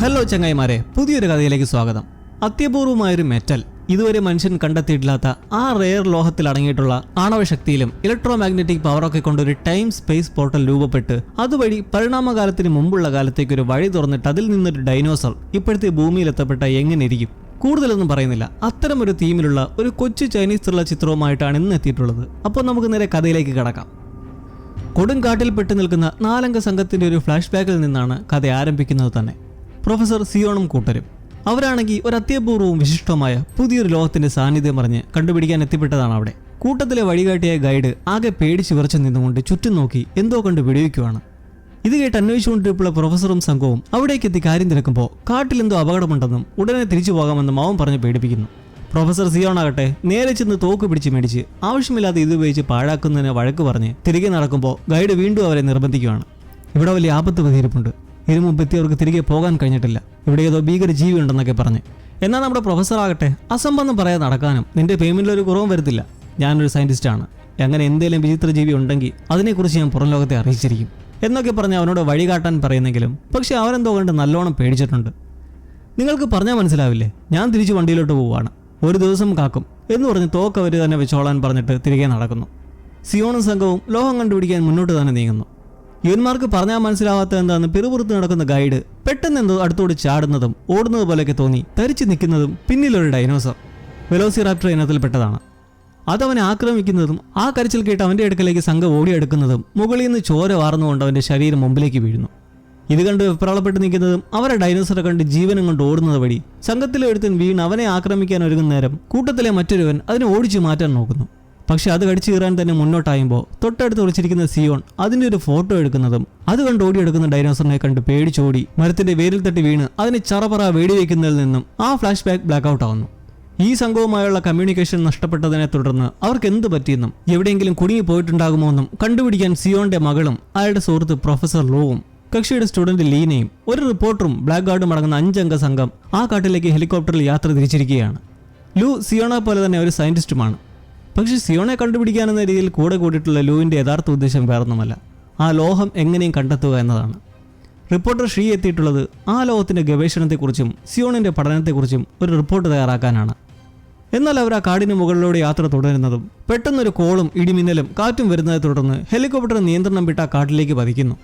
Hello ചങ്ങായിമാരെ പുതിയൊരു കഥയിലേക്ക് സ്വാഗതം. അത്യപൂർവമായൊരു മെറ്റൽ. ഇതുവരെ മനുഷ്യൻ കണ്ടെത്തിയിട്ടില്ലാത്ത ആ റെയർ ലോഹത്തിൽ അടങ്ങിയിട്ടുള്ള ആണവശക്തിയിലും ഇലക്ട്രോ മാഗ്നറ്റിക് പവറൊക്കെ കൊണ്ടൊരു ടൈം സ്പേസ് പോർട്ടൽ രൂപപ്പെട്ട് അതുവഴി പരിണാമകാലത്തിന് മുമ്പുള്ള കാലത്തേക്ക് ഒരു വഴി തുറന്നിട്ട് അതിൽ നിന്നൊരു ഡൈനോസർ ഇപ്പോഴത്തെ ഭൂമിയിൽ എത്തപ്പെട്ട എങ്ങനെ ഇരിക്കും കൂടുതലൊന്നും പറയുന്നില്ല. അത്തരം ഒരു തീമിലുള്ള ഒരു കൊച്ചു ചൈനീസ് ഉള്ള ചിത്രവുമായിട്ടാണ് ഇന്ന് എത്തിയിട്ടുള്ളത്. അപ്പോൾ നമുക്ക് നേരെ കഥയിലേക്ക് കടക്കാം. കൊടുങ്കാട്ടിൽ പെട്ടു നിൽക്കുന്ന നാലംഗ സംഘത്തിന്റെ ഒരു ഫ്ലാഷ് ബാക്കിൽ നിന്നാണ് കഥ ആരംഭിക്കുന്നത് തന്നെ. പ്രൊഫസർ സിയോണും കൂട്ടരും. അവരാണെങ്കിൽ ഒരു അത്യപൂർവവും വിശിഷ്ടവുമായ പുതിയൊരു ലോകത്തിന്റെ സാന്നിധ്യം പറഞ്ഞ് കണ്ടുപിടിക്കാൻ എത്തിപ്പെട്ടതാണ് അവിടെ. കൂട്ടത്തിലെ വഴികാട്ടിയ ഗൈഡ് ആകെ പേടിച്ചു വിറച്ചു നിന്നുകൊണ്ട് ചുറ്റും നോക്കി എന്തോ കണ്ട് വെടിവെക്കുവാണ്. ഇത് കേട്ട് അന്വേഷിച്ചുകൊണ്ടിരിപ്പുള്ള പ്രൊഫസറും സംഘവും അവിടേക്ക് എത്തി കാര്യം തിരക്കുമ്പോൾ കാട്ടിലെന്തോ അപകടമുണ്ടെന്നും ഉടനെ തിരിച്ചു പോകാമെന്നും അവൻ പറഞ്ഞ് പേടിപ്പിക്കുന്നു. പ്രൊഫസർ സിയോണാകട്ടെ നേരെ ചെന്ന് തോക്ക് പിടിച്ച് മേടിച്ച് ആവശ്യമില്ലാതെ ഇത് ഉപയോഗിച്ച് പാഴാക്കുന്നതിന് വഴക്ക് പറഞ്ഞ് തിരികെ നടക്കുമ്പോൾ ഗൈഡ് വീണ്ടും അവരെ നിർബന്ധിക്കുകയാണ് ഇവിടെ വലിയ ആപത്ത് പതിയിരിപ്പുണ്ട് ഇതിനു മുമ്പ് എത്തിയവർക്ക് തിരികെ പോകാൻ കഴിഞ്ഞിട്ടില്ല. ഇവിടെ ഏതോ ഭീകര ജീവി ഉണ്ടെന്നൊക്കെ പറഞ്ഞ്. എന്നാൽ നമ്മുടെ പ്രൊഫസർ ആകട്ടെ അസംബന്ധം പറയാതെ നടക്കാനും നിന്റെ പേയ്മെന്റിൽ ഒരു കുറവും വരുത്തില്ല. ഞാനൊരു സയന്റിസ്റ്റാണ് അങ്ങനെ എന്തെങ്കിലും വിചിത്ര ജീവി ഉണ്ടെങ്കിൽ അതിനെക്കുറിച്ച് ഞാൻ പുറം ലോകത്തെ അറിയിച്ചിരിക്കും. എന്നൊക്കെ പറഞ്ഞ് അവനോട് വഴികാട്ടാൻ പറയുന്നെങ്കിലും പക്ഷെ അവനെന്തോ കണ്ട് നല്ലോണം പേടിച്ചിട്ടുണ്ട്. നിങ്ങൾക്ക് പറഞ്ഞാൽ മനസ്സിലാവില്ലേ? ഞാൻ തിരിച്ച് വണ്ടിയിലോട്ട് പോവുകയാണ്. ഒരു ദിവസം കാക്കും എന്ന് പറഞ്ഞ് തോക്ക് അവർ തന്നെ വെച്ചോളാൻ പറഞ്ഞിട്ട് തിരികെ നടക്കുന്നു. സിയോണും സംഘവും ലോഹം കണ്ടുപിടിക്കാൻ മുന്നോട്ട് തന്നെ നീങ്ങുന്നു. യുവന്മാർക്ക് പറഞ്ഞാൽ മനസ്സിലാവാത്ത എന്താന്ന് പിറുപുറത്ത് നടക്കുന്ന ഗൈഡ് പെട്ടെന്ന് എന്തോ അടുത്തോട് ചാടുന്നതും ഓടുന്നത് പോലെയൊക്കെ തോന്നി തരിച്ചു നിൽക്കുന്നതും പിന്നിലൊരു ഡൈനോസർ. വെലോസിറാപ്റ്റർ ഇനത്തിൽപ്പെട്ടതാണ്. അതവനെ ആക്രമിക്കുന്നതും ആ കരച്ചിൽ കേട്ട് അവന്റെ അടുക്കലേക്ക് സംഘം ഓടിയെടുക്കുന്നതും മുകളിൽ നിന്ന് ചോര വാർന്നുകൊണ്ട് അവന്റെ ശരീരം മുമ്പിലേക്ക് വീഴുന്നു. ഇത് കണ്ട് വിപ്രാളപ്പെട്ട് നിൽക്കുന്നതും അവരെ ഡൈനോസറെ കണ്ട് ജീവനം കൊണ്ട് ഓടുന്നത് വഴി സംഘത്തിലെ ഒരുത്തൻ വീണ് അവനെ ആക്രമിക്കാൻ ഒരുങ്ങുന്ന നേരം കൂട്ടത്തിലെ മറ്റൊരുവൻ അതിനെ ഓടിച്ചു മാറ്റാൻ നോക്കുന്നു. പക്ഷെ അത് കടിച്ചു കീറാൻ തന്നെ മുന്നോട്ടായുമ്പോൾ തൊട്ടടുത്ത് ഒളിച്ചിരിക്കുന്ന സിയോൺ അതിന്റെ ഒരു ഫോട്ടോ എടുക്കുന്നതും അത് കണ്ട് ഓടിയെടുക്കുന്ന ഡൈനോസറിനെ കണ്ട് പേടിച്ചോടി മരത്തിന്റെ വേരിൽ തട്ടി വീണ് അതിനെ ചറപറ വെടിവെക്കുന്നതിൽ നിന്നും ആ ഫ്ലാഷ് ബാക്ക് ബ്ലാക്ക് ഔട്ട് ആവുന്നു. ഈ സംഘവുമായുള്ള കമ്മ്യൂണിക്കേഷൻ നഷ്ടപ്പെട്ടതിനെ തുടർന്ന് അവർക്ക് എന്ത് പറ്റിയെന്നും എവിടെയെങ്കിലും കുടുങ്ങി പോയിട്ടുണ്ടാകുമോ എന്നും കണ്ടുപിടിക്കാൻ സിയോന്റെ മകളും അയാളുടെ സുഹൃത്ത് പ്രൊഫസർ ലോവും കക്ഷിയുടെ സ്റ്റുഡന്റ് ലീനയും ഒരു റിപ്പോർട്ടറും ബ്ലാക്ക് ഗാർഡും അടങ്ങുന്ന അഞ്ചംഗ സംഘം ആ കാട്ടിലേക്ക് ഹെലികോപ്റ്ററിൽ യാത്ര തിരിച്ചിരിക്കുകയാണ്. ലൂ സിയോണ പോലെ തന്നെ ഒരു സയന്റിസ്റ്റുമാണ് പക്ഷേ സിയോണെ കണ്ടുപിടിക്കാനെന്ന രീതിയിൽ കൂടെ കൂടിയിട്ടുള്ള ലൂവിന്റെ യഥാർത്ഥ ഉദ്ദേശം വേറൊന്നുമല്ല. ആ ലോഹം എങ്ങനെയും കണ്ടെത്തുക എന്നതാണ്. റിപ്പോർട്ടർ ഷീ എത്തിയിട്ടുള്ളത് ആ ലോഹത്തിന്റെ ഗവേഷണത്തെക്കുറിച്ചും സിയോണിന്റെ പഠനത്തെക്കുറിച്ചും ഒരു റിപ്പോർട്ട് തയ്യാറാക്കാനാണ്. എന്നാൽ അവർ ആ കാടിന് മുകളിലൂടെ യാത്ര തുടരുന്നതും പെട്ടെന്നൊരു കോളും ഇടിമിന്നലും കാറ്റും വരുന്നതിനെ തുടർന്ന് ഹെലികോപ്റ്റർ നിയന്ത്രണം വിട്ട് ആ കാട്ടിലേക്ക് പതിക്കുന്നു.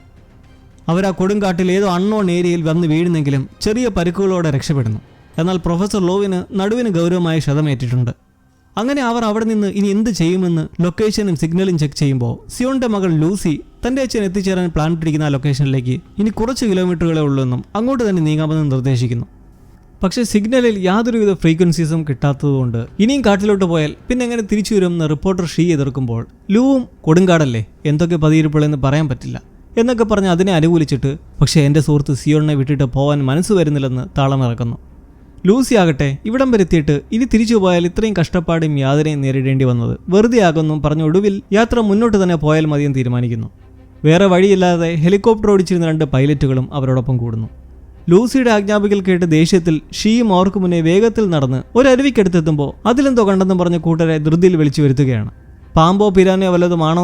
അവർ ആ കൊടുങ്കാട്ടിൽ ഏതോ അൺനോൺ ഏരിയയിൽ വന്ന് വീഴുന്നെങ്കിലും ചെറിയ പരിക്കുകളോടെ രക്ഷപ്പെടുന്നു. എന്നാൽ പ്രൊഫസർ ലോവിന് നടുവിന് ഗൗരവമായ ക്ഷതമേറ്റിട്ടുണ്ട് അങ്ങനെ അവർ അവിടെ നിന്ന് ഇനി എന്ത് ചെയ്യുമെന്ന് ലൊക്കേഷനും സിഗ്നലും ചെക്ക് ചെയ്യുമ്പോൾ സിയോന്റെ മകൾ ലൂസി തന്റെ അച്ഛൻ എത്തിച്ചേരാൻ പ്ലാൻ ഇട്ടിരിക്കുന്ന ആ ലൊക്കേഷനിലേക്ക് ഇനി കുറച്ച് കിലോമീറ്ററുകളെ ഉള്ളൂ എന്നും അങ്ങോട്ട് തന്നെ നീങ്ങാമെന്ന് നിർദ്ദേശിക്കുന്നു. പക്ഷേ സിഗ്നലിൽ യാതൊരുവിധ ഫ്രീക്വൻസീസും കിട്ടാത്തതുകൊണ്ട് ഇനിയും കാട്ടിലോട്ട് പോയാൽ പിന്നെ എങ്ങനെ തിരിച്ചു വരുമെന്ന് റിപ്പോർട്ടർ ഷീ എതിർക്കുമ്പോൾ ലൂവും കൊടുങ്കാടല്ലേ എന്തൊക്കെ പതിയിരിപ്പുള്ളെന്ന് പറയാൻ പറ്റില്ല. എന്നൊക്കെ പറഞ്ഞ് അതിനെ അനുകൂലിച്ചിട്ട് പക്ഷേ എന്റെ സുഹൃത്ത് സിയോണിനെ വിട്ടിട്ട് പോകാൻ മനസ്സ് വരുന്നില്ലെന്ന് താളമിറക്കുന്നു ലൂസി ആകട്ടെ ഇവിടം വരെത്തിയിട്ട് ഇനി തിരിച്ചു പോയാൽ ഇത്രയും കഷ്ടപ്പാടും യാതനയും നേരിടേണ്ടി വന്നത്. വെറുതെ ആകുന്നു പറഞ്ഞ ഒടുവിൽ യാത്ര മുന്നോട്ട് തന്നെ പോയാൽ മതിയെന്ന് തീരുമാനിക്കുന്നു. വേറെ വഴിയില്ലാതെ ഹെലികോപ്റ്റർ ഓടിച്ചിരുന്ന രണ്ട് പൈലറ്റുകളും അവരോടൊപ്പം കൂടുന്നു. ലൂസിയുടെ ആജ്ഞാപിക്കൽ കേട്ട് ദേഷ്യത്തിൽ ഷീയും അവർക്ക് മുന്നേ വേഗത്തിൽ നടന്ന് ഒരു അരുവിക്കടുത്തെത്തുമ്പോൾ അതിലെന്തോ കണ്ടെന്നും പറഞ്ഞ കൂട്ടരെ ധൃതിയിൽ വിളിച്ചു വരുത്തുകയാണ്. പാമ്പോ പിരാനയോ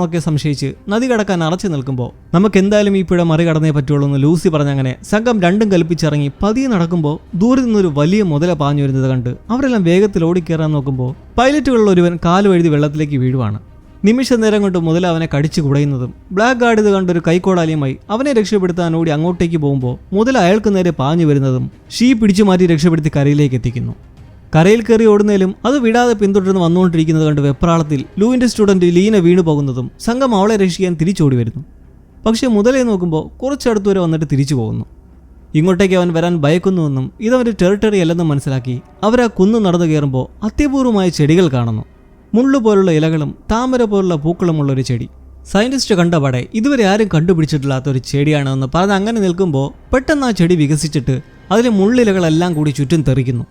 ഒക്കെ സംശയിച്ച് നദി കടക്കാൻ അറച്ചു നിൽക്കുമ്പോൾ നമുക്ക് എന്തായാലും ഈ പുഴ മറികടന്നേ പറ്റുള്ളൂ എന്ന് ലൂസി പറഞ്ഞങ്ങനെ സംഘം രണ്ടും കൽപ്പിച്ചിറങ്ങി പതിയെ നടക്കുമ്പോൾ ദൂരെ നിന്നൊരു വലിയ മുതല പാഞ്ഞു വരുന്നത് കണ്ട് അവരെല്ലാം വേഗത്തിൽ ഓടിക്കേറാൻ നോക്കുമ്പോൾ പൈലറ്റുകളിൽ ഒരുവൻ കാലു എഴുതി വെള്ളത്തിലേക്ക് വീഴുവാണ്. നിമിഷ നേരം കൊണ്ട് മുതൽ അവനെ കടിച്ചു കുടയുന്നതും ബ്ലാക്ക് ഗാർഡ് ഇത് കണ്ടൊരു കൈക്കോടാലിയുമായി അവനെ രക്ഷപ്പെടുത്താൻ ഓടി അങ്ങോട്ടേക്ക് പോകുമ്പോൾ മുതൽ അയാൾക്ക് നേരെ പാഞ്ഞു വരുന്നതും ഷീ പിടിച്ചു മാറ്റി രക്ഷപ്പെടുത്തി കരയിലേക്ക് എത്തിക്കുന്നു. കരയിൽ കയറി ഓടുന്നതിലും അത് വിടാതെ പിന്തുടർന്ന് വന്നുകൊണ്ടിരിക്കുന്നത് കണ്ട് വെപ്രാളത്തിൽ ലൂവിന്റെ സ്റ്റുഡന്റ് ലീന വീണു പോകുന്നതും സംഘം അവളെ രക്ഷിക്കാൻ തിരിച്ചോടി വരുന്നു. പക്ഷേ മുതലേ നോക്കുമ്പോൾ കുറച്ചടുത്ത് വരെ വന്നിട്ട് തിരിച്ചു പോകുന്നു. ഇങ്ങോട്ടേക്ക് അവൻ വരാൻ ഭയക്കുന്നുവെന്നും ഇതവന്റെ ടെറിട്ടറി അല്ലെന്നും മനസ്സിലാക്കി അവരാ കുന്ന് നടന്നു കയറുമ്പോൾ അത്യപൂർവമായ ചെടികൾ കാണുന്നു. മുള്ളു പോലുള്ള ഇലകളും താമര പോലുള്ള പൂക്കളുമുള്ള ഒരു ചെടി. സയന്റിസ്റ്റ് കണ്ടപാടെ ഇതുവരെ ആരും കണ്ടുപിടിച്ചിട്ടില്ലാത്ത ഒരു ചെടിയാണെന്ന് പറഞ്ഞ് അങ്ങനെ നിൽക്കുമ്പോൾ പെട്ടെന്ന് ആ ചെടി വികസിച്ചിട്ട് അതിലെ മുള്ളിലകളെല്ലാം കൂടി ചുറ്റും തെറിക്കുന്നു.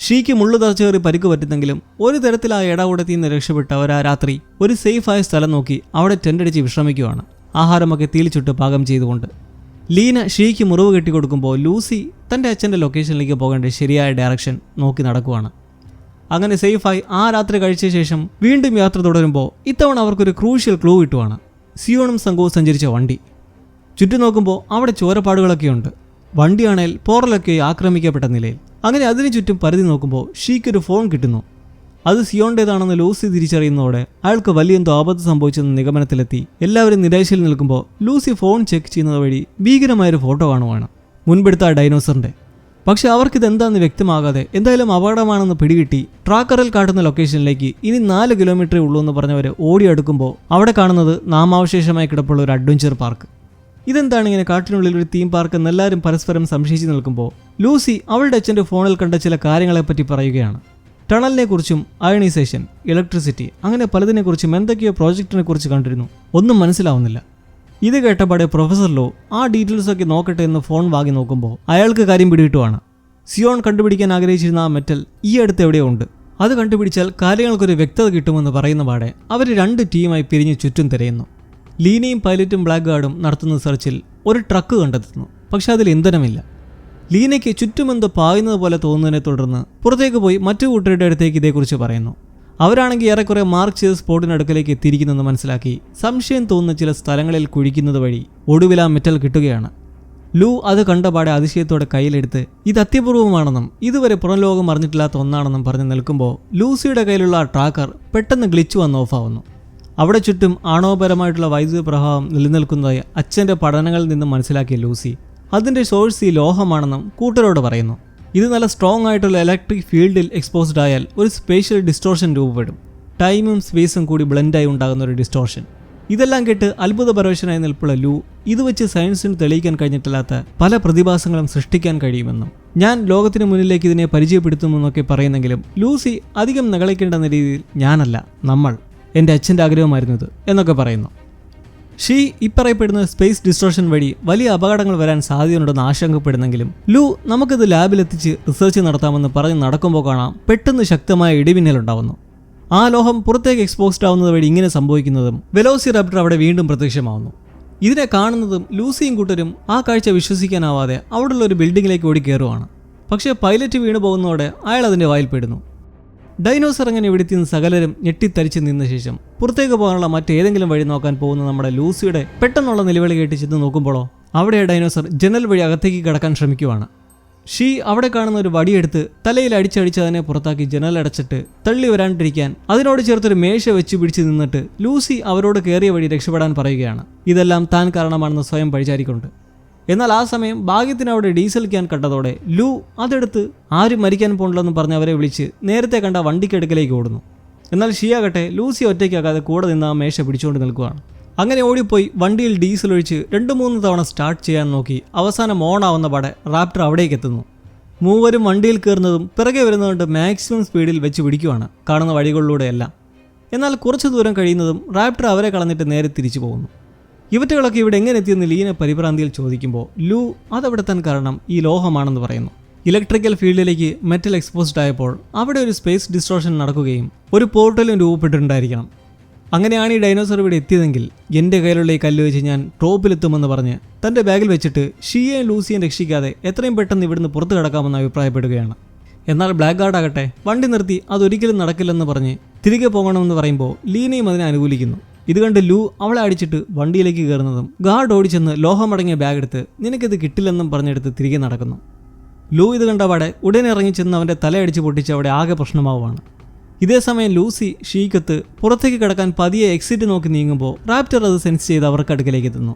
ഷീക്ക് മുള്ളു തറച്ചേറി പരിക്ക് പറ്റുന്നെങ്കിലും ഒരു തരത്തിൽ ആ ഇടകൂടത്തിൽ നിന്ന് രക്ഷപ്പെട്ട് അവർ ആ രാത്രി ഒരു സേഫായ സ്ഥലം നോക്കി അവിടെ ടെന്റടിച്ച് വിശ്രമിക്കുവാണ് ആഹാരമൊക്കെ തീലിച്ചുട്ട് പാകം ചെയ്തുകൊണ്ട്. ലീന ഷീക്ക് മുറിവ് കെട്ടിക്കൊടുക്കുമ്പോൾ ലൂസി തന്റെ അച്ഛന്റെ ലൊക്കേഷനിലേക്ക് പോകേണ്ട ശരിയായ ഡയറക്ഷൻ നോക്കി നടക്കുവാണ്. അങ്ങനെ സേഫായി ആ രാത്രി കഴിച്ച ശേഷം വീണ്ടും യാത്ര തുടരുമ്പോൾ ഇത്തവണ അവർക്കൊരു ക്രൂഷ്യൽ ക്ലൂ കിട്ടുവാണ്. സിയോണും സംഘവും സഞ്ചരിച്ച വണ്ടി. ചുറ്റും നോക്കുമ്പോൾ അവിടെ ചോരപ്പാടുകളൊക്കെയുണ്ട്. വണ്ടിയാണേൽ പോറലൊക്കെ ആക്രമിക്കപ്പെട്ട നിലയിൽ. അങ്ങനെ അതിനു ചുറ്റും പരിധി നോക്കുമ്പോൾ ഷീക്കൊരു ഫോൺ കിട്ടുന്നു. അത് സിയോണ്ടേതാണെന്ന് ലൂസി തിരിച്ചറിയുന്നതോടെ അയാൾക്ക് വലിയ എന്തോ ആപത്ത് സംഭവിച്ചെന്ന നിഗമനത്തിലെത്തി. എല്ലാവരും നിരാശയിൽ നിൽക്കുമ്പോൾ ലൂസി ഫോൺ ചെക്ക് ചെയ്യുന്നത് വഴി ഭീകരമായൊരു ഫോട്ടോ കാണുവാണ്. മുൻപെടുത്ത ഡൈനോസറിന്റെ. പക്ഷെ അവർക്കിത് എന്താണെന്ന് വ്യക്തമാകാതെ എന്തായാലും അപകടമാണെന്ന് പിടികിട്ടി ട്രാക്കറിൽ കാട്ടുന്ന ലൊക്കേഷനിലേക്ക് ഇനി നാല് കിലോമീറ്ററേ ഉള്ളൂ എന്ന് പറഞ്ഞവർ ഓടിയെടുക്കുമ്പോൾ അവിടെ കാണുന്നത് നാമാവശേഷമായി കിടപ്പുള്ള ഒരു അഡ്വഞ്ചർ പാർക്ക്. ഇതെന്താണ് ഇങ്ങനെ കാട്ടിനുള്ളിൽ ഒരു തീം പാർക്ക് എന്ന് എല്ലാവരും പരസ്പരം സംശയിച്ചു നിൽക്കുമ്പോൾ? ലൂസി അവളുടെ അച്ഛന്റെ ഫോണിൽ കണ്ട ചില കാര്യങ്ങളെപ്പറ്റി പറയുകയാണ്. ടണലിനെ കുറിച്ചും അയണൈസേഷൻ ഇലക്ട്രിസിറ്റി അങ്ങനെ പലതിനെക്കുറിച്ചും എന്തൊക്കെയോ പ്രോജക്റ്റിനെ കുറിച്ച് കണ്ടിരുന്നു. ഒന്നും മനസ്സിലാവുന്നില്ല. ഇത് കേട്ടപാടെ പ്രൊഫസറിലോ ആ ഡീറ്റെയിൽസ് ഒക്കെ നോക്കട്ടെ എന്ന് ഫോൺ വാങ്ങി നോക്കുമ്പോൾ അയാൾക്ക് കാര്യം പിടികിട്ടുവാണ്. സിയോൺ കണ്ടുപിടിക്കാൻ ആഗ്രഹിച്ചിരുന്ന ആ മെറ്റൽ ഈ അടുത്ത് എവിടെയോ ഉണ്ട്. അത് കണ്ടുപിടിച്ചാൽ കാര്യങ്ങൾക്കൊരു വ്യക്തത കിട്ടുമെന്ന് പറയുന്ന പാടെ അവർ രണ്ട് ടീമായി പിരിഞ്ഞ് ചുറ്റും തിരയുന്നു. ലീനയും പൈലറ്റും ബ്ലാക്ക് ഗാർഡും നടത്തുന്ന സെർച്ചിൽ ഒരു ട്രക്ക് കണ്ടെത്തുന്നു. പക്ഷെ അതിൽ ഇന്ധനമില്ല. ലീനയ്ക്ക് ചുറ്റുമെന്തോ പായുന്നത് പോലെ തോന്നുന്നതിനെ തുടർന്ന് പുറത്തേക്ക് പോയി മറ്റു കൂട്ടരുടെ അടുത്തേക്ക് ഇതേക്കുറിച്ച് പറയുന്നു. അവരാണെങ്കിൽ ഏറെക്കുറെ മാർക്ക് ചെയ്ത സ്പോട്ടിനടുക്കലേക്ക് എത്തിയിരിക്കുന്നെന്ന് മനസ്സിലാക്കി സംശയം തോന്നുന്ന ചില സ്ഥലങ്ങളിൽ കുഴിക്കുന്നത് വഴി ഒടുവിൽ ആ മെറ്റൽ കിട്ടുകയാണ്. ലൂ അത് കണ്ടപാടെ അതിശയത്തോടെ കയ്യിലെടുത്ത് ഇത് അത്യപൂർവമാണെന്നും ഇതുവരെ പുറം ലോകം അറിഞ്ഞിട്ടില്ലാത്ത ഒന്നാണെന്നും പറഞ്ഞ് നിൽക്കുമ്പോൾ ലൂസിയുടെ കയ്യിലുള്ള ആ ട്രാക്കർ പെട്ടെന്ന് ഗ്ലിച്ച് വന്ന് ഓഫാവുന്നു അവിടെ ചുറ്റും ആണവപരമായിട്ടുള്ള വൈദ്യുത പ്രവാഹം നിലനിൽക്കുന്നതായി അച്ഛന്റെ പഠനങ്ങളിൽ നിന്ന് മനസ്സിലാക്കിയ ലൂസി. അതിന്റെ സോഴ്സ് ഈ ലോഹമാണെന്നും കൂട്ടരോട് പറയുന്നു. ഇത് നല്ല സ്ട്രോങ് ആയിട്ടുള്ള ഇലക്ട്രിക് ഫീൽഡിൽ എക്സ്പോസ്ഡ് ആയാൽ ഒരു സ്പേഷ്യൽ ഡിസ്റ്റോർഷൻ രൂപപ്പെടും. ടൈമും സ്പേസും കൂടി ബ്ലെൻഡായി ഉണ്ടാകുന്ന ഒരു ഡിസ്റ്റോർഷൻ ഇതെല്ലാം കേട്ട് അത്ഭുതപരവശനായി നിൽപ്പുള്ള ലൂ ഇത് വെച്ച് സയൻസിന് തെളിയിക്കാൻ കഴിഞ്ഞിട്ടില്ലാത്ത പല പ്രതിഭാസങ്ങളും സൃഷ്ടിക്കാൻ കഴിയുമെന്നും. ഞാൻ ലോകത്തിന് മുന്നിലേക്ക് ഇതിനെ പരിചയപ്പെടുത്തുമെന്നൊക്കെ പറയുന്നെങ്കിലും ലൂസി അധികം നകളിക്കേണ്ടെന്ന രീതിയിൽ ഞാനല്ല നമ്മൾ. എന്റെ അച്ഛന്റെ ആഗ്രഹമായിരുന്നത് എന്നൊക്കെ പറയുന്നു. ഷീ ഇപ്പറയപ്പെടുന്ന സ്പേസ് ഡിസ്ട്രോഷൻ വഴി വലിയ അപകടങ്ങൾ വരാൻ സാധ്യതയുണ്ടെന്ന് ആശങ്കപ്പെടുന്നെങ്കിലും ലൂ നമുക്കിത് ലാബിലെത്തിച്ച് റിസർച്ച് നടത്താമെന്ന് പറഞ്ഞ് നടക്കുമ്പോൾ കാണാം പെട്ടെന്ന് ശക്തമായ ഇടിമിന്നലുണ്ടാവുന്നു ആ ലോഹം പുറത്തേക്ക് എക്സ്പോസ്ഡ് ആവുന്നത് വഴി ഇങ്ങനെ സംഭവിക്കുന്നതും വെലോസി റാപ്റ്റർ അവിടെ വീണ്ടും പ്രത്യക്ഷമാവുന്നു. ഇതിനെ കാണുന്നതും ലൂസിയും കൂട്ടരും ആ കാഴ്ച വിശ്വസിക്കാനാവാതെ അവിടെയുള്ള ഒരു ബിൽഡിങ്ങിലേക്ക് ഓടി കയറുവാണ്. പക്ഷേ പൈലറ്റ് വീണു പോകുന്നതോടെ അയാൾ അതിന്റെ വായിൽപ്പെടുന്നു ഡൈനോസർ അങ്ങനെ ഇവിടുത്തെ സകലരും ഞെട്ടിത്തരിച്ച് നിന്ന ശേഷം പുറത്തേക്ക് പോകാനുള്ള മറ്റേതെങ്കിലും വഴി നോക്കാൻ പോകുന്ന നമ്മുടെ ലൂസിയുടെ പെട്ടെന്നുള്ള നിലവിളി കേട്ട് ചെന്ന് നോക്കുമ്പോഴോ അവിടെ ഡൈനോസർ ജനൽ വഴി അകത്തേക്ക് കടക്കാൻ ശ്രമിക്കുവാണ്. ഷീ അവിടെ കാണുന്ന ഒരു വടിയെടുത്ത് തലയിൽ അടിച്ചടിച്ച് അതിനെ പുറത്താക്കി ജനലടച്ചിട്ട് തള്ളി വരാണ്ടിരിക്കാൻ അതിനോട് ചേർത്തൊരു മേശ വെച്ച് പിടിച്ച് നിന്നിട്ട് ലൂസി അവരോട് കയറിയ വഴി രക്ഷപ്പെടാൻ പറയുകയാണ്. ഇതെല്ലാം താൻ കാരണമാണെന്ന് സ്വയം പഴിചാരിക്കൊണ്ട് എന്നാൽ ആ സമയം ഭാഗ്യത്തിന് അവിടെ ഡീസൽ ക്യാൻ കണ്ടതോടെ ലു അതെടുത്ത് ആരും മരിക്കാൻ പോണില്ലെന്ന് പറഞ്ഞ് അവരെ വിളിച്ച് നേരത്തെ കണ്ട വണ്ടിക്കടുക്കലേക്ക് ഓടുന്നു. എന്നാൽ ഷിയാകട്ടെ ലൂസി ഒറ്റയ്ക്കാകാതെ കൂടെ നിന്ന് ആ മേശ പിടിച്ചുകൊണ്ട് നിൽക്കുകയാണ് അങ്ങനെ ഓടിപ്പോയി വണ്ടിയിൽ ഡീസൽ ഒഴിച്ച് രണ്ട് മൂന്ന് തവണ സ്റ്റാർട്ട് ചെയ്യാൻ നോക്കി അവസാനം ഓൺ ആവുന്ന പടെ റാപ്റ്റർ അവിടേക്ക് എത്തുന്നു. മൂവരും വണ്ടിയിൽ കയറുന്നതും പിറകെ വരുന്നതുകൊണ്ട് മാക്സിമം സ്പീഡിൽ വെച്ച് പിടിക്കുവാണ് കാണുന്ന വഴികളിലൂടെയെല്ലാം. എന്നാൽ കുറച്ച് ദൂരം കഴിയുന്നതും റാപ്റ്റർ അവരെ കളഞ്ഞിട്ട് നേരെ തിരിച്ചു പോകുന്നു. ഇവറ്റകളൊക്കെ ഇവിടെ എങ്ങനെ എത്തിയെന്ന് ലീന പരിഭ്രാന്തിയിൽ ചോദിക്കുമ്പോൾ ലൂ അതവിടെത്താൻ കാരണം ഈ ലോഹമാണെന്ന് പറയുന്നു. ഇലക്ട്രിക്കൽ ഫീൽഡിലേക്ക് മെറ്റൽ എക്സ്പോസ്ഡ് ആയപ്പോൾ അവിടെ ഒരു സ്പേസ് ഡിസ്ട്രോഷൻ നടക്കുകയും ഒരു പോർട്ടലും രൂപപ്പെട്ടിട്ടുണ്ടായിരിക്കണം. അങ്ങനെയാണ് ഈ ഡൈനോസർ ഇവിടെ എത്തിയതെങ്കിൽ എന്റെ കയ്യിലുള്ള ഈ കല്ല് വെച്ച് ഞാൻ ടോപ്പിലെത്തുമെന്ന് പറഞ്ഞ് തന്റെ ബാഗിൽ വെച്ചിട്ട് ഷിയെയും ലൂസിയും രക്ഷിക്കാതെ എത്രയും പെട്ടെന്ന് ഇവിടുന്ന് പുറത്തു കിടക്കാമെന്ന് അഭിപ്രായപ്പെടുകയാണ്. എന്നാൽ ബ്ലാക്ക് ഗാർഡ് ആകട്ടെ വണ്ടി നിർത്തി അതൊരിക്കലും നടക്കില്ലെന്ന് പറഞ്ഞ് തിരികെ പോകണമെന്ന് പറയുമ്പോൾ ലീനയും അതിനെ അനുകൂലിക്കുന്നു. ഇത് കണ്ട് ലൂ അവളെ അടിച്ചിട്ട് വണ്ടിയിലേക്ക് കയറുന്നതും ഗാർഡ് ഓടിച്ചെന്ന് ലോഹമടങ്ങിയ ബാഗ് എടുത്ത് നിനക്കിത് കിട്ടില്ലെന്നും പറഞ്ഞെടുത്ത് തിരികെ നടക്കുന്നു. ലൂ ഇത് കണ്ടപാടെ ഉടനെ ഇറങ്ങി ചെന്ന് അവന്റെ തലയടിച്ച് പൊട്ടിച്ച് അവിടെ ആകെ പ്രശ്നമാവുകയാണ്. ഇതേ സമയം ലൂസി ഷീക്കത്ത് പുറത്തേക്ക് കിടക്കാൻ പതിയെ എക്സിറ്റ് നോക്കി നീങ്ങുമ്പോൾ റാപ്റ്റർ അത് സെൻസ് ചെയ്ത് അവർക്ക് അടുക്കലേക്ക് എത്തുന്നു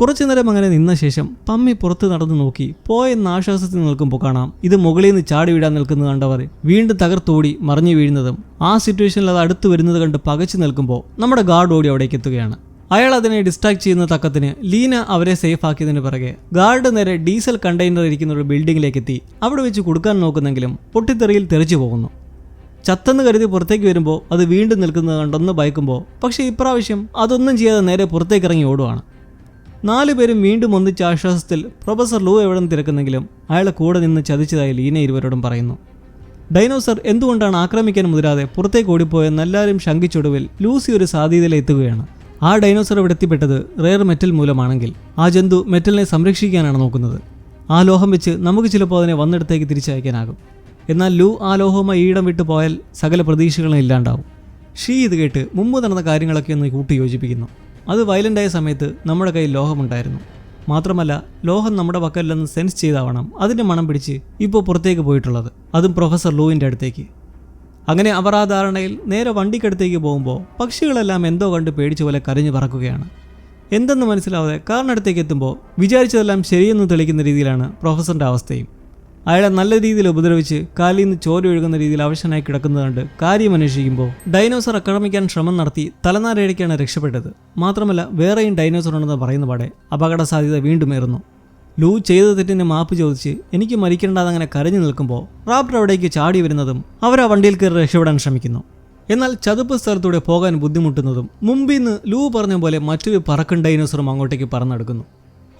കുറച്ചു നേരം അങ്ങനെ നിന്ന ശേഷം പമ്മി പുറത്ത് നടന്നു നോക്കി. പോയെന്ന് ആശ്വാസത്തിൽ നിൽക്കുമ്പോൾ കാണാം. ഇത് മുകളിൽ നിന്ന് ചാടി വീഴാൻ നിൽക്കുന്നത് കണ്ടവർ. വീണ്ടും തകർത്തോടി മറിഞ്ഞു വീഴുന്നതും ആ സിറ്റുവേഷനിൽ അത് അടുത്ത് വരുന്നത് കണ്ട് പകച്ചു നിൽക്കുമ്പോൾ നമ്മുടെ ഗാർഡ് ഓടി അവിടേക്ക് എത്തുകയാണ്. അയാൾ അതിനെ ഡിസ്ട്രാക്ട് ചെയ്യുന്ന തക്കത്തിന് ലീന അവരെ സേഫ് ആക്കിയതിന് പിറകെ ഗാർഡ് നേരെ ഡീസൽ കണ്ടെയ്നർ ഇരിക്കുന്ന ഒരു ബിൽഡിംഗിലേക്ക് എത്തി. അവിടെ വെച്ച് കൊടുക്കാൻ നോക്കുന്നെങ്കിലും പൊട്ടിത്തെറിയിൽ തെറിച്ചു പോകുന്നു. ചത്തെന്ന് കരുതി പുറത്തേക്ക് വരുമ്പോൾ അത് വീണ്ടും നിൽക്കുന്നത് കണ്ടൊന്ന് ഭയക്കുമ്പോൾ പക്ഷേ ഇപ്രാവശ്യം അതൊന്നും ചെയ്യാതെ നേരെ പുറത്തേക്ക് ഇറങ്ങി ഓടുവാണ്. നാലു പേരും വീണ്ടും ഒന്നിച്ച ആശ്വാസത്തിൽ പ്രൊഫസർ ലൂ എവിടെ നിന്ന് തിരക്കുന്നെങ്കിലും അയാളെ കൂടെ നിന്ന് ചതിച്ചതായി ലീന ഇരുവരോടും പറയുന്നു. ഡൈനോസർ എന്തുകൊണ്ടാണ് ആക്രമിക്കാൻ മുതിരാതെ പുറത്തേക്ക് ഓടിപ്പോയെന്ന് എല്ലാവരും ശങ്കിച്ചൊടുവിൽ ലൂസി ഒരു സാധ്യതയിൽ എത്തുകയാണ്. ആ ഡൈനോസർ ഇവിടെ എത്തിപ്പെട്ടത് റെയർ മെറ്റൽ മൂലമാണെങ്കിൽ. ആ ജന്തു മെറ്റലിനെ സംരക്ഷിക്കാനാണ് നോക്കുന്നത്. ആ ലോഹം വെച്ച് നമുക്ക് ചിലപ്പോൾ അതിനെ വന്നിടത്തേക്ക് തിരിച്ചയക്കാനാകും. എന്നാൽ ലൂ ആ ലോഹവുമായി ഈടം വിട്ടു പോയാൽ സകല പ്രതീക്ഷകളും ഇല്ലാണ്ടാവും. ഷീ ഇത് കേട്ട് മുമ്പ് നടന്ന കാര്യങ്ങളൊക്കെ ഒന്ന് കൂട്ടി യോജിപ്പിക്കുന്നു. അത് വയലന്റായ സമയത്ത് നമ്മുടെ കയ്യിൽ ലോഹമുണ്ടായിരുന്നു. മാത്രമല്ല ലോഹം നമ്മുടെ പക്കലില്ലെന്ന് സെൻസ് ചെയ്താവണം. അതിന്റെ മണം പിടിച്ച് ഇപ്പോൾ പുറത്തേക്ക് പോയിട്ടുള്ളത്. അതും പ്രൊഫസർ ലൂവിന്റെ അടുത്തേക്ക്. അങ്ങനെ അവർ ആ ധാരണയിൽ നേരെ വണ്ടിക്കടുത്തേക്ക് പോകുമ്പോൾ പക്ഷികളെല്ലാം എന്തോ കണ്ട് പേടിച്ച പോലെ കരഞ്ഞു പറക്കുകയാണ്. എന്തെന്ന് മനസ്സിലാവാതെ കാറിനടുത്തേക്ക് എത്തുമ്പോൾ വിചാരിച്ചതെല്ലാം ശരിയെന്ന് തെളിയിക്കുന്ന രീതിയിലാണ് പ്രൊഫസറിന്റെ അവസ്ഥയും. അയാളെ നല്ല രീതിയിൽ ഉപദ്രവിച്ച് കാലിൽ നിന്ന് ചോര ഒഴുകുന്ന രീതിയിൽ അവശനായി കിടക്കുന്നത് കണ്ട് കാര്യം അന്വേഷിക്കുമ്പോൾ ഡൈനോസർ ആക്രമിക്കാൻ ശ്രമം നടത്തി തലനാരയിടയ്ക്കാണ് രക്ഷപ്പെട്ടത്. മാത്രമല്ല വേറെയും ഡൈനോസർ ഉണ്ടെന്ന് പറയുന്ന പാടെ അപകട സാധ്യത വീണ്ടും ഏറുന്നു ലൂ ചെയ്ത തെറ്റിന് മാപ്പ് ചോദിച്ച് എനിക്ക് മരിക്കേണ്ടാതെ അങ്ങനെ കരഞ്ഞു നിൽക്കുമ്പോൾ റാപ്റ്റർ അവിടേക്ക് ചാടി വരുന്നതും അവർ ആ വണ്ടിയിൽ കയറി രക്ഷപ്പെടാൻ ശ്രമിക്കുന്നു. എന്നാൽ ചതുപ്പ് സ്ഥലത്തൂടെ പോകാൻ ബുദ്ധിമുട്ടുന്നതും മുമ്പിൽ നിന്ന് ലൂ പറഞ്ഞ പോലെ മറ്റൊരു പറക്കൻ ഡൈനോസറും അങ്ങോട്ടേക്ക് പറന്നെടുക്കുന്നു.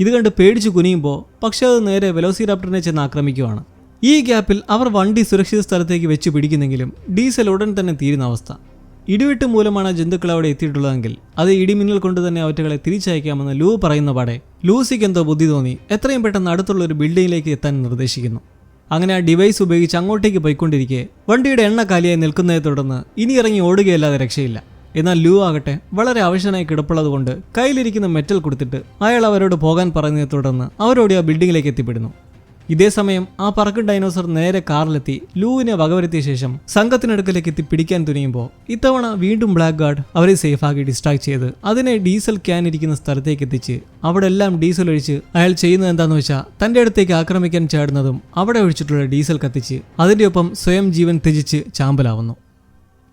ഇത് കണ്ട് പേടിച്ചു കുനിയുമ്പോൾ പക്ഷേ അത് നേരെ വെലോസിറാപ്റ്ററിനെ ചെന്ന് ആക്രമിക്കുവാണ്. ഈ ഗ്യാപ്പിൽ അവർ വണ്ടി സുരക്ഷിത സ്ഥലത്തേക്ക് വെച്ച് പിടിക്കുന്നെങ്കിലും ഡീസൽ ഉടൻ തന്നെ തീരുന്ന അവസ്ഥ. ഇടിവെട്ട് മൂലമാണ് ജന്തുക്കൾ അവിടെ എത്തിയിട്ടുള്ളതെങ്കിൽ അത് ഇടിമിന്നൽ കൊണ്ട് തന്നെ അവറ്റകളെ തിരിച്ചയക്കാമെന്ന് ലൂ പറയുന്ന പാടെ ലൂസിക്ക് എന്തോ ബുദ്ധി തോന്നി എത്രയും പെട്ടെന്ന് അടുത്തുള്ള ഒരു ബിൽഡിങ്ങിലേക്ക് എത്താൻ നിർദ്ദേശിക്കുന്നു. അങ്ങനെ ആ ഡിവൈസ് ഉപയോഗിച്ച് അങ്ങോട്ടേക്ക് പോയിക്കൊണ്ടിരിക്കെ വണ്ടിയുടെ എണ്ണ കാലിയായി നിൽക്കുന്നതിനെ തുടർന്ന് ഇനി ഇറങ്ങി ഓടുകയല്ലാതെ രക്ഷയില്ല. എന്നാൽ ലൂ ആകട്ടെ വളരെ അവശനായി കിടപ്പുള്ളതുകൊണ്ട് കയ്യിലിരിക്കുന്ന മെറ്റൽ കൊടുത്തിട്ട് അയാൾ അവരോട് പോകാൻ പറഞ്ഞതിനെ തുടർന്ന് അവരോട് ആ ബിൽഡിങ്ങിലേക്ക് എത്തിപ്പെടുന്നു. ഇതേ സമയം ആ പറക്കൻ ഡൈനോസർ നേരെ കാറിലെത്തി ലൂവിനെ വകവരുത്തിയ ശേഷം സംഘത്തിനടുക്കലേക്ക് എത്തി പിടിക്കാൻ തുനിയുമ്പോൾ ഇത്തവണ വീണ്ടും ബ്ലാക്ക് ഗാർഡ് അവരെ സേഫാക്കി ഡിസ്ട്രാക്ട് ചെയ്ത് അതിനെ ഡീസൽ ക്യാൻ ഇരിക്കുന്ന സ്ഥലത്തേക്ക് എത്തിച്ച് അവിടെ എല്ലാം ഡീസൽ ഒഴിച്ച് അയാൾ ചെയ്യുന്നത് എന്താന്ന് വെച്ചാൽ തന്റെ അടുത്തേക്ക് ആക്രമിക്കാൻ ചാടുന്നതും അവിടെ ഒഴിച്ചിട്ടുള്ള ഡീസൽ കത്തിച്ച് അതിന്റെ ഒപ്പം സ്വയം ജീവൻ ത്യജിച്ച് ചാമ്പലാവുന്നു.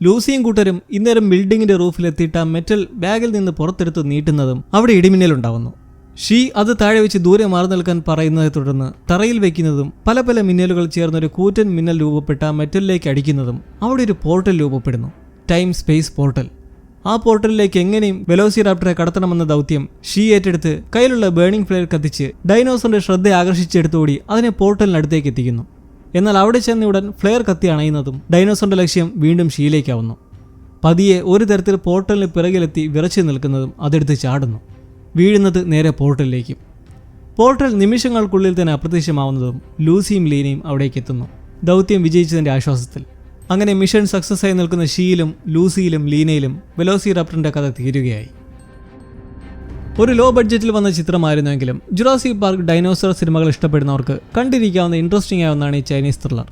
ലൂസിയും കൂട്ടരും ഇന്നേരം ബിൽഡിങ്ങിന്റെ റൂഫിലെത്തിയിട്ട് ആ മെറ്റൽ ബാഗിൽ നിന്ന് പുറത്തെടുത്ത് നീട്ടുന്നതും അവിടെ ഇടിമിന്നലുണ്ടാവുന്നു. ഷീ അത് താഴെ വെച്ച് ദൂരെ മാറി നിൽക്കാൻ പറയുന്നതിനെ തുടർന്ന് തറയിൽ വെക്കുന്നതും പല പല മിന്നലുകൾ ചേർന്ന് ഒരു കൂറ്റൻ മിന്നൽ രൂപപ്പെട്ട മെറ്റലിലേക്ക് അടിക്കുന്നതും അവിടെ ഒരു പോർട്ടൽ രൂപപ്പെടുന്നു. Time space portal. ആ പോർട്ടലിലേക്ക് എങ്ങനെയും വെലോസിറാപ്റ്ററെ കടത്തണമെന്ന ദൗത്യം ഷീ ഏറ്റെടുത്ത് കയ്യിലുള്ള ബേണിംഗ് ഫ്ലെയർ കത്തിച്ച് ഡൈനോസറിന്റെ ശ്രദ്ധ ആകർഷിച്ചെടുത്തോടി അതിനെ പോർട്ടലിനടുത്തേക്ക് എത്തിക്കുന്നു. എന്നാൽ അവിടെ ചെന്ന ഉടൻ ഫ്ലെയർ കത്തി അണയുന്നതും ഡൈനോസറിന്റെ ലക്ഷ്യം വീണ്ടും ഷീയിലേക്കാവുന്നു പതിയെ ഒരു തരത്തിൽ പോർട്ടലിന് പിറകിലെത്തി വിറച്ചു നിൽക്കുന്നതും അതെടുത്ത് ചാടുന്നു. വീഴുന്നത് നേരെ പോർട്ടലിലേക്കും. പോർട്ടൽ നിമിഷങ്ങൾക്കുള്ളിൽ തന്നെ അപ്രത്യക്ഷമാവുന്നതും ലൂസിയും ലീനയും അവിടേക്ക് എത്തുന്നു. ദൗത്യം വിജയിച്ചതിന്റെ ആശ്വാസത്തിൽ. അങ്ങനെ മിഷൻ സക്സസ് ആയി നിൽക്കുന്ന ഷീയിലും ലൂസിയിലും ലീനയിലും വെലോസി റപ്റ്ററിന്റെ കഥ തീരുകയായി. ഒരു ലോ ബഡ്ജറ്റിൽ വന്ന ചിത്രമായിരുന്നുവെങ്കിലും ജുറാസി പാർക്ക് ഡൈനോസർ സിനിമകൾ ഇഷ്ടപ്പെടുന്നവർക്ക് കണ്ടിരിക്കാവുന്ന ഇൻട്രസ്റ്റിംഗ് ആവുന്നതാണ് ഈ ചൈനീസ് ത്രില്ലർ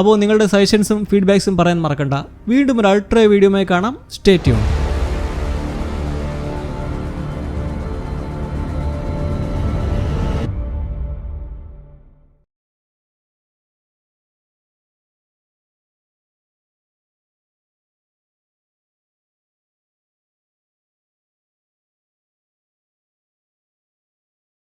അപ്പോൾ നിങ്ങളുടെ സജഷൻസും ഫീഡ്ബാക്സും പറയാൻ മറക്കണ്ട. വീണ്ടും ഒരു അൾട്ര വീഡിയോയുമായി കാണാം. Stay tune